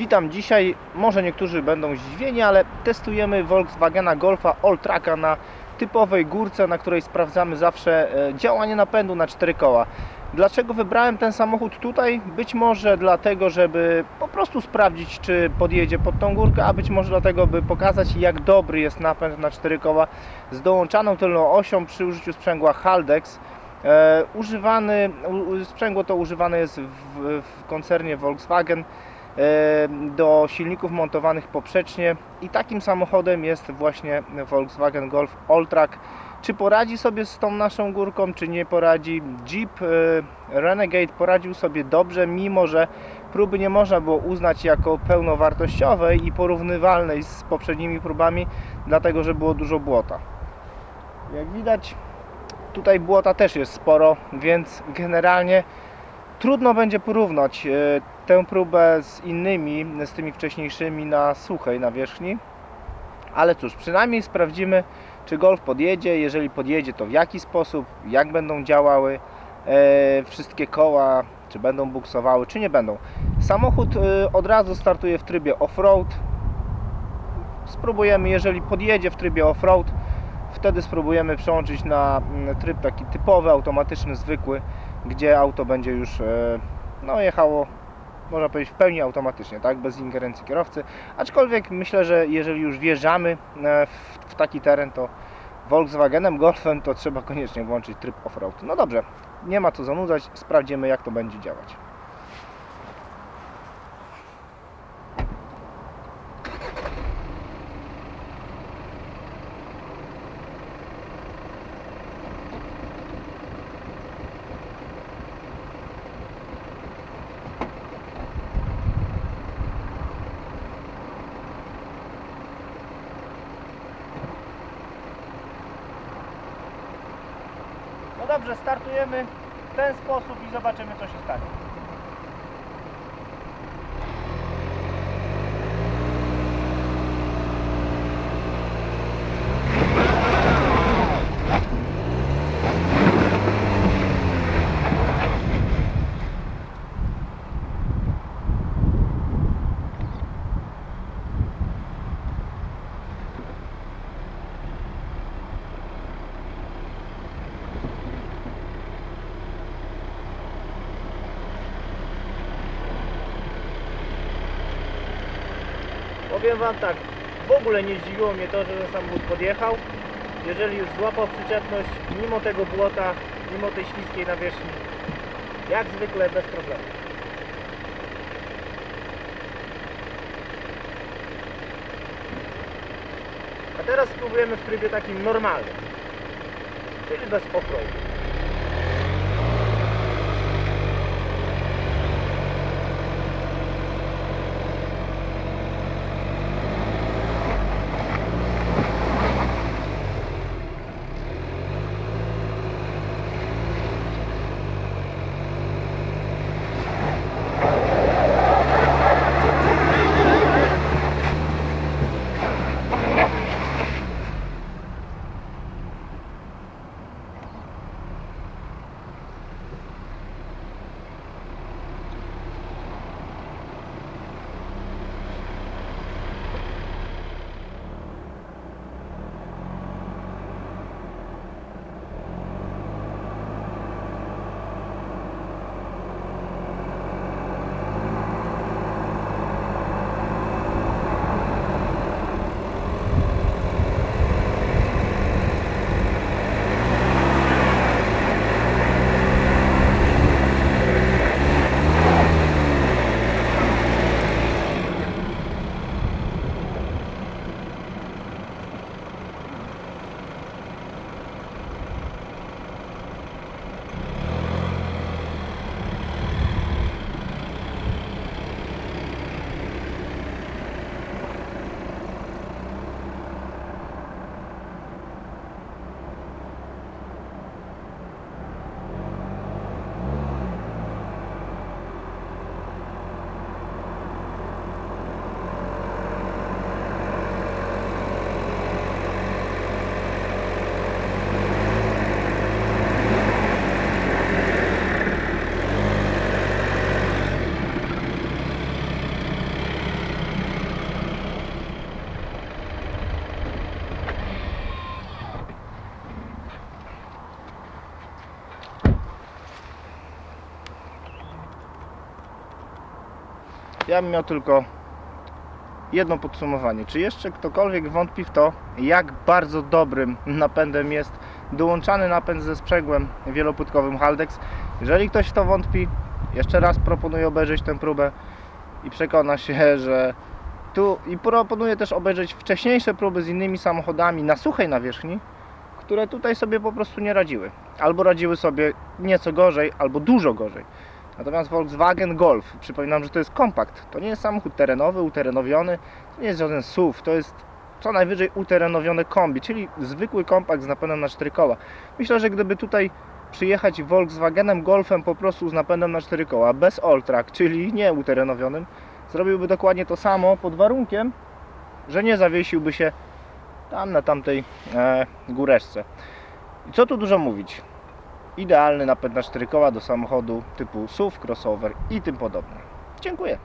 Witam dzisiaj, może niektórzy będą zdziwieni, ale testujemy Volkswagena Golfa All-Tracka na typowej górce, na której sprawdzamy zawsze e, działanie napędu na cztery koła. Dlaczego wybrałem ten samochód tutaj? Być może dlatego, żeby po prostu sprawdzić, czy podjedzie pod tą górkę, a być może dlatego, by pokazać, jak dobry jest napęd na cztery koła z dołączaną tylną osią przy użyciu sprzęgła Haldex. E, używany, u, sprzęgło to używane jest w, w koncernie Volkswagen do silników montowanych poprzecznie i takim samochodem jest właśnie Volkswagen Golf Alltrack. Czy poradzi sobie z tą naszą górką, czy nie poradzi? Jeep e, Renegade poradził sobie dobrze, mimo że próby nie można było uznać jako pełnowartościowej i porównywalnej z poprzednimi próbami, dlatego że było dużo błota. Jak widać, tutaj błota też jest sporo, więc generalnie trudno będzie porównać e, tę próbę z innymi, z tymi wcześniejszymi na suchej nawierzchni. Ale cóż, przynajmniej sprawdzimy, czy Golf podjedzie. Jeżeli podjedzie, to w jaki sposób, jak będą działały e, wszystkie koła, czy będą buksowały, czy nie będą. Samochód e, od razu startuje w trybie off-road. Spróbujemy, jeżeli podjedzie w trybie off-road, wtedy spróbujemy przełączyć na mm, tryb taki typowy, automatyczny, zwykły, gdzie auto będzie już e, no, jechało, można powiedzieć, w pełni automatycznie, tak, bez ingerencji kierowcy. Aczkolwiek myślę, że jeżeli już wjeżdżamy e, w, taki teren, to Volkswagenem Golfem to trzeba koniecznie włączyć tryb off-road. No dobrze, nie ma co zanudzać, sprawdzimy jak to będzie działać. Dobrze, startujemy w ten sposób i zobaczymy co się stanie. Powiem Wam tak, w ogóle nie zdziwiło mnie to, że ten samochód podjechał. Jeżeli już złapał przyczepność, mimo tego błota, mimo tej śliskiej nawierzchni, jak zwykle bez problemu. A teraz spróbujemy w trybie takim normalnym, czyli bez offroadu. Ja bym miał tylko jedno podsumowanie. Czy jeszcze ktokolwiek wątpi w to, jak bardzo dobrym napędem jest dołączany napęd ze sprzęgłem wielopłytkowym Haldex? Jeżeli ktoś w to wątpi, jeszcze raz proponuję obejrzeć tę próbę i przekona się, że tu i proponuję też obejrzeć wcześniejsze próby z innymi samochodami na suchej nawierzchni, które tutaj sobie po prostu nie radziły. Albo radziły sobie nieco gorzej, albo dużo gorzej. Natomiast Volkswagen Golf, przypominam, że to jest kompakt. To nie jest samochód terenowy, uterenowiony, to nie jest żaden SUV, to jest co najwyżej uterenowione kombi, czyli zwykły kompakt z napędem na 4 koła. Myślę, że gdyby tutaj przyjechać Volkswagenem Golfem po prostu z napędem na 4 koła, bez all-track, czyli nie uterenowionym, zrobiłby dokładnie to samo pod warunkiem, że nie zawiesiłby się tam na tamtej e, góreczce. I co tu dużo mówić? Idealny napęd na 4 koła do samochodu typu SUV, crossover i tym podobne. Dziękuję.